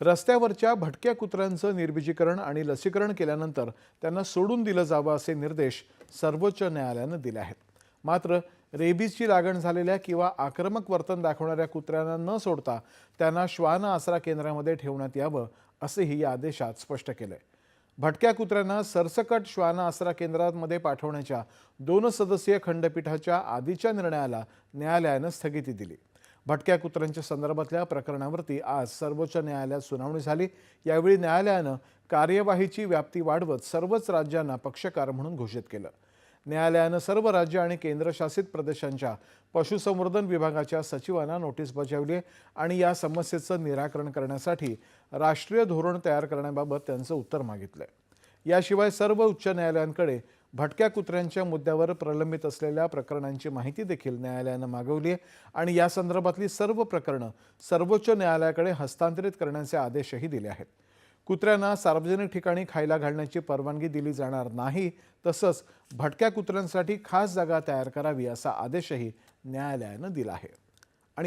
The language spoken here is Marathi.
रस्त्यावरच्या भटक्या कुत्र्यांचं निर्बीजीकरण आणि लसीकरण केल्यानंतर त्यांना सोडून दिलं जावं असे निर्देश सर्वोच्च न्यायालयानं दिले आहेत. मात्र रेबीजची लागण झालेल्या किंवा आक्रमक वर्तन दाखवणाऱ्या कुत्र्यांना न सोडता त्यांना श्वान आसरा केंद्रामध्ये ठेवण्यात यावं असंही या आदेशात स्पष्ट केलंय. भटक्या कुत्र्यांना सरसकट श्वान आसरा केंद्रांमध्ये पाठवण्याच्या दोन सदस्यीय खंडपीठाच्या आधीच्या निर्णयाला न्यायालयानं स्थगिती दिली. भटक्या कुत्र्यांच्या संदर्भातल्या प्रकरणावरती आज सर्वोच्च न्यायालयात सुनावणी झाली. यावेळी न्यायालयानं कार्यवाहीची व्याप्ती वाढवत सर्वच राज्यांना पक्षकार म्हणून घोषित केलं. न्यायालयानं सर्व राज्य आणि केंद्रशासित प्रदेशांच्या पशुसंवर्धन विभागाच्या सचिवांना नोटीस बजावली आहे आणि या समस्येचं निराकरण करण्यासाठी राष्ट्रीय धोरण तयार करण्याबाबत त्यांचं उत्तर मागितलं याशिवाय सर्व उच्च न्यायालयांकडे भटक्या कुत्र्यांच्या मुद्द्यावर प्रलंबित असलेल्या प्रकरणांची माहिती देखील न्यायालयानं मागवली आहे. आणि या संदर्भातली सर्व प्रकरणं सर्वोच्च न्यायालयाकडे हस्तांतरित करण्याचे आदेशही दिले आहेत. कुत्र्यांना सार्वजनिक ठिकाणी खायला घालण्याची परवानगी दिली जाणार नाही तसंच भटक्या कुत्र्यांसाठी खास जागा तयार करावी असा आदेशही न्यायालयानं दिला आहे.